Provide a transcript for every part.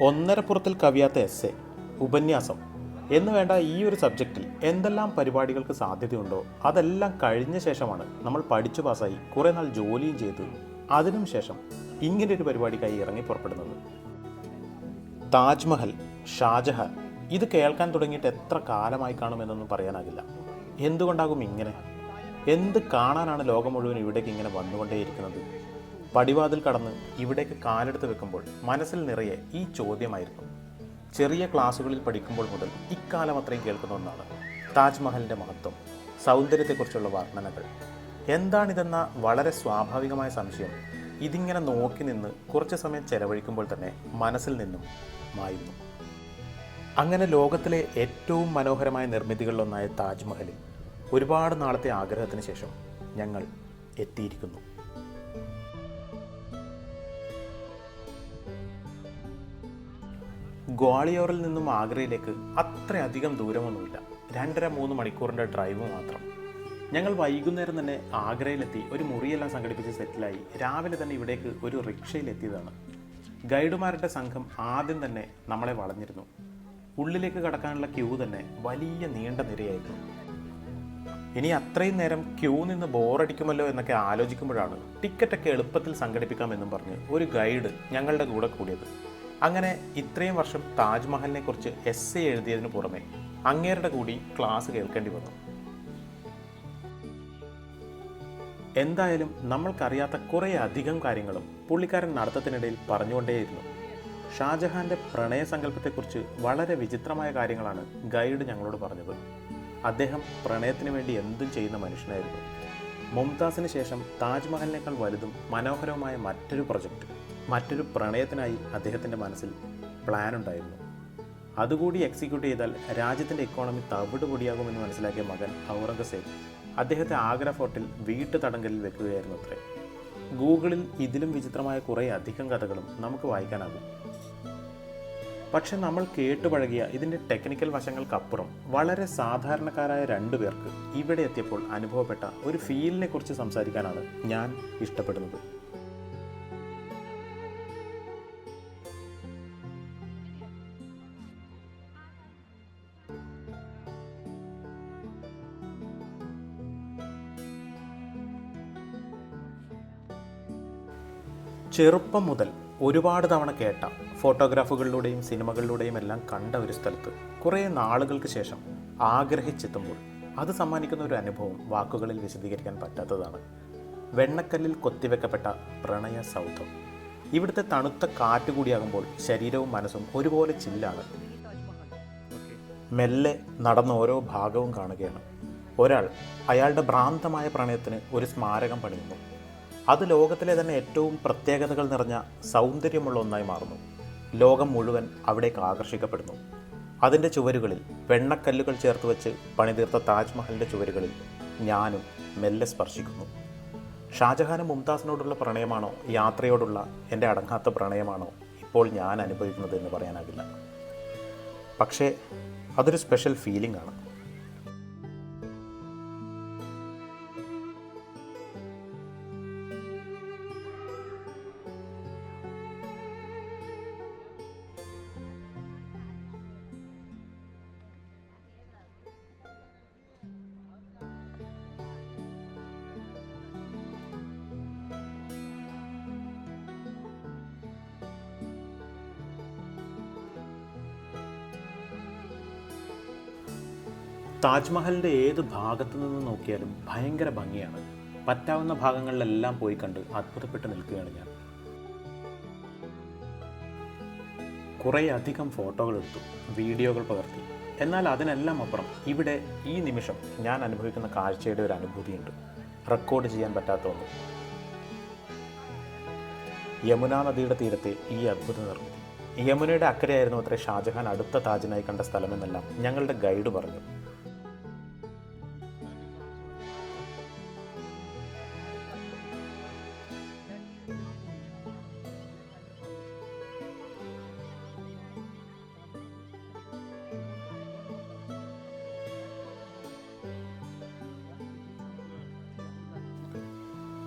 ഒന്നരപ്പുറത്തിൽ കവിയാത്ത S A ഉപന്യാസം എന്ന് വേണ്ട ഈ ഒരു സബ്ജക്റ്റിൽ എന്തെല്ലാം പരിപാടികൾക്ക് സാധ്യതയുണ്ടോ അതെല്ലാം കഴിഞ്ഞ ശേഷമാണ് നമ്മൾ പഠിച്ചു പാസ്സായി കുറേ നാൾ ജോലിയും ചെയ്ത്. അതിനും ശേഷം ഇങ്ങനെ ഒരു പരിപാടിക്കായി ഇറങ്ങി പുറപ്പെടുന്നത്. താജ്മഹൽ ഷാജഹ ഇത് കേൾക്കാൻ തുടങ്ങിയിട്ട് എത്ര കാലമായി കാണുമെന്നൊന്നും പറയാനാകില്ല. എന്തുകൊണ്ടാകും ഇങ്ങനെ? എന്ത് കാണാനാണ് ലോകം മുഴുവൻ ഇവിടേക്ക് ഇങ്ങനെ വന്നുകൊണ്ടേയിരിക്കുന്നത്? പടിവാതിൽ കടന്ന് ഇവിടേക്ക് കാലെടുത്ത് വെക്കുമ്പോൾ മനസ്സിൽ നിറയെ ഈ ചോദ്യമായിരുന്നു ചെറിയ ക്ലാസ്സുകളിൽ പഠിക്കുമ്പോൾ മുതൽ ഇക്കാലം അത്രയും കേൾക്കുന്ന ഒന്നാണ് താജ്മഹലിന്റെ മഹത്വം സൗന്ദര്യത്തെക്കുറിച്ചുള്ള വർണനകൾ. എന്താണിതെന്ന വളരെ സ്വാഭാവികമായ സംശയം ഇതിങ്ങനെ നോക്കി നിന്ന് കുറച്ച് സമയം ചെലവഴിക്കുമ്പോൾ തന്നെ മനസ്സിൽ നിന്നും മായുന്നു. അങ്ങനെ ലോകത്തിലെ ഏറ്റവും മനോഹരമായ നിർമ്മിതികളിലൊന്നായ താജ്മഹലിൽ ഒരുപാട് നാളത്തെ ആഗ്രഹത്തിന് ശേഷം ഞങ്ങൾ എത്തിയിരിക്കുന്നു. ഗ്വാളിയോറിൽ നിന്നും ആഗ്രയിലേക്ക് അത്രയധികം ദൂരമൊന്നുമില്ല. രണ്ടര മൂന്ന് മണിക്കൂറിന്റെ ഡ്രൈവ് മാത്രം. ഞങ്ങൾ വൈകുന്നേരം തന്നെ ആഗ്രയിലെത്തി ഒരു മുറിയെല്ലാം സംഘടിപ്പിച്ച് സെറ്റിലായി. രാവിലെ തന്നെ ഇവിടേക്ക് ഒരു റിക്ഷയിലെത്തിയതാണ്. ഗൈഡുമാരുടെ സംഘം ആദ്യം തന്നെ നമ്മളെ വളഞ്ഞിരുന്നു. ഉള്ളിലേക്ക് കടക്കാനുള്ള ക്യൂ തന്നെ വലിയ നീണ്ട നിരയായിരുന്നു. ഇനി അത്രയും നേരം ക്യൂ നിന്ന് ബോറടിക്കുമല്ലോ എന്നൊക്കെ ആലോചിക്കുമ്പോഴാണ് ടിക്കറ്റൊക്കെ എളുപ്പത്തിൽ സംഘടിപ്പിക്കാമെന്നും പറഞ്ഞ് ഒരു ഗൈഡ് ഞങ്ങളുടെ കൂടെ കൂടിയത്. അങ്ങനെ ഇത്രയും വർഷം താജ്മഹലിനെ കുറിച്ച് എസ് എ എഴുതിയതിനു പുറമെ അങ്ങേരുടെ കൂടി ക്ലാസ് കേൾക്കേണ്ടി വന്നു. എന്തായാലും നമ്മൾക്കറിയാത്ത കുറേ അധികം കാര്യങ്ങളും പുള്ളിക്കാരൻ നടത്തത്തിനിടയിൽ പറഞ്ഞുകൊണ്ടേയിരുന്നു. ഷാജഹാന്റെ പ്രണയസങ്കല്പത്തെക്കുറിച്ച് വളരെ വിചിത്രമായ കാര്യങ്ങളാണ് ഗൈഡ് ഞങ്ങളോട് പറഞ്ഞത്. അദ്ദേഹം പ്രണയത്തിന് വേണ്ടി എന്തും ചെയ്യുന്ന മനുഷ്യനായിരുന്നു. മുംതാസിന് ശേഷം താജ്മഹലിനേക്കാൾ വലുതും മനോഹരവുമായ മറ്റൊരു പ്രൊജക്റ്റ് മറ്റൊരു പ്രണയത്തിനായി അദ്ദേഹത്തിന്റെ മനസ്സിൽ പ്ലാൻ ഉണ്ടായിരുന്നു. അതുകൂടി എക്സിക്യൂട്ട് ചെയ്താൽ രാജ്യത്തിന്റെ ഇക്കോണമി തവിട് പൊടിയാകുമെന്ന് മനസ്സിലാക്കിയ മകൻ ഔറംഗസേബ് അദ്ദേഹത്തെ ആഗ്ര ഫോർട്ടിൽ വീട്ടു തടങ്കലിൽ വെക്കുകയായിരുന്നു അത്രേ. ഗൂഗിളിൽ ഇതിലും വിചിത്രമായ കുറേ അധികം കഥകളും നമുക്ക് വായിക്കാനാകും. പക്ഷെ നമ്മൾ കേട്ടുപഴകിയ ഇതിന്റെ ടെക്നിക്കൽ വശങ്ങൾക്കപ്പുറം വളരെ സാധാരണക്കാരായ രണ്ടു പേർക്ക് ഇവിടെ എത്തിയപ്പോൾ അനുഭവപ്പെട്ട ഒരു ഫീലിനെ കുറിച്ച് സംസാരിക്കാനാണ് ഞാൻ ഇഷ്ടപ്പെടുന്നത്. ചെറുപ്പം മുതൽ ഒരുപാട് തവണ കേട്ട ഫോട്ടോഗ്രാഫുകളിലൂടെയും സിനിമകളിലൂടെയും എല്ലാം കണ്ട ഒരു സ്ഥലത്ത് കുറേ നാളുകൾക്ക് ശേഷം ആഗ്രഹിച്ചെത്തുമ്പോൾ അത് സമ്മാനിക്കുന്ന ഒരു അനുഭവം വാക്കുകളിൽ വിശദീകരിക്കാൻ പറ്റാത്തതാണ്. വെണ്ണക്കല്ലിൽ കൊത്തിവെക്കപ്പെട്ട പ്രണയ സൗധം. ഇവിടുത്തെ തണുത്ത കാറ്റ് കൂടിയാകുമ്പോൾ ശരീരവും മനസ്സും ഒരുപോലെ ചില്ലാണ്. മെല്ലെ നടന്ന ഓരോ ഭാഗവും കാണുകയാണ്. ഒരാൾ അയാളുടെ ഭ്രാന്തമായ പ്രണയത്തിന് ഒരു സ്മാരകം പണിയുന്നു. അത് ലോകത്തിലെ തന്നെ ഏറ്റവും പ്രത്യേകതകൾ നിറഞ്ഞ സൗന്ദര്യമുള്ള ഒന്നായി മാറുന്നു. ലോകം മുഴുവൻ അവിടേക്ക് ആകർഷിക്കപ്പെടുന്നു. അതിന്റെ ചുവരുകളിൽ വെണ്ണക്കല്ലുകൾ ചേർത്ത് വെച്ച് പണിതീർത്ത താജ്മഹലിന്റെ ചുവരുകളിൽ ഞാനും മെല്ലെ സ്പർശിക്കുന്നു. ഷാജഹാനും മുംതാസിനോടുള്ള പ്രണയമാണോ യാത്രയോടുള്ള എന്റെ അടങ്ങാത്ത പ്രണയമാണോ ഇപ്പോൾ ഞാൻ അനുഭവിക്കുന്നത് എന്ന് പറയാനാകില്ല. പക്ഷേ അതൊരു സ്പെഷ്യൽ ഫീലിംഗ് ആണ്. താജ്മഹലിന്റെ ഏത് ഭാഗത്തു നിന്ന് നോക്കിയാലും ഭയങ്കര ഭംഗിയാണ്. പറ്റാവുന്ന ഭാഗങ്ങളിലെല്ലാം പോയി കണ്ട് അത്ഭുതപ്പെട്ട് നിൽക്കുകയാണ് ഞാൻ. കുറേ അധികം ഫോട്ടോകൾ എടുത്തു വീഡിയോകൾ പകർത്തി. എന്നാൽ അതിനെല്ലാം അപ്പുറം ഇവിടെ ഈ നിമിഷം ഞാൻ അനുഭവിക്കുന്ന കാഴ്ചയുടെ ഒരു അനുഭൂതിയുണ്ട്. റെക്കോർഡ് ചെയ്യാൻ പറ്റാത്ത ഒന്ന്. യമുന നദിയുടെ തീരത്തെ ഈ അത്ഭുത നിർമ്മിതി. യമുനയുടെ അക്കരയായിരുന്നു അത്ര ഷാജഹാൻ അടുത്ത താജിനായി കണ്ട സ്ഥലമെന്നെല്ലാം ഞങ്ങളുടെ ഗൈഡ് പറഞ്ഞു.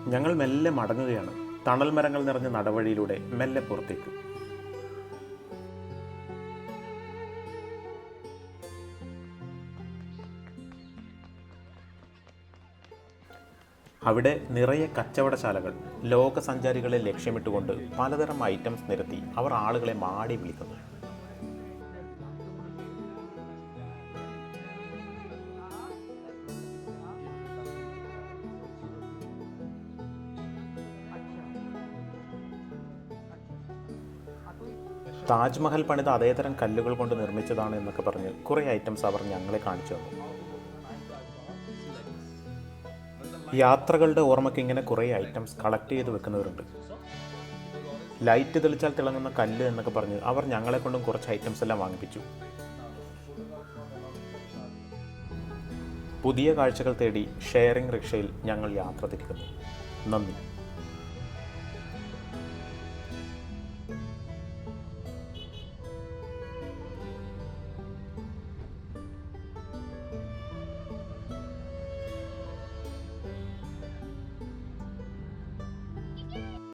ഞങ്ങൾ മെല്ലെ മടങ്ങുകയാണ്. തണൽ മരങ്ങൾ നിറഞ്ഞ നടവഴിയിലൂടെ മെല്ലെ പുറത്തേക്ക്. അവിടെ നിറയെ കച്ചവടശാലകൾ. ലോകസഞ്ചാരികളെ ലക്ഷ്യമിട്ടുകൊണ്ട് പലതരം ഐറ്റംസ് നിരത്തി അവർ ആളുകളെ മാടി വിളിക്കുന്നു. താജ്മഹൽ പണിത അതേതരം കല്ലുകൾ കൊണ്ട് നിർമ്മിച്ചതാണ് എന്നൊക്കെ പറഞ്ഞ് കുറേ ഐറ്റംസ് അവർ ഞങ്ങളെ കാണിച്ചു തന്നു. യാത്രകളുടെ ഓർമ്മയ്ക്ക് ഇങ്ങനെ കുറേ ഐറ്റംസ് കളക്ട് ചെയ്ത് വെക്കുന്നവരുണ്ട്. ലൈറ്റ് തെളിച്ചാൽ തിളങ്ങുന്ന കല്ല് എന്നൊക്കെ പറഞ്ഞ് അവർ ഞങ്ങളെ കൊണ്ടും കുറച്ച് ഐറ്റംസ് എല്ലാം വാങ്ങിപ്പിച്ചു. പുതിയ കാഴ്ചകൾ തേടി ഷെയറിംഗ് റിക്ഷയിൽ ഞങ്ങൾ യാത്ര തിരിക്കുന്നു. നന്ദി.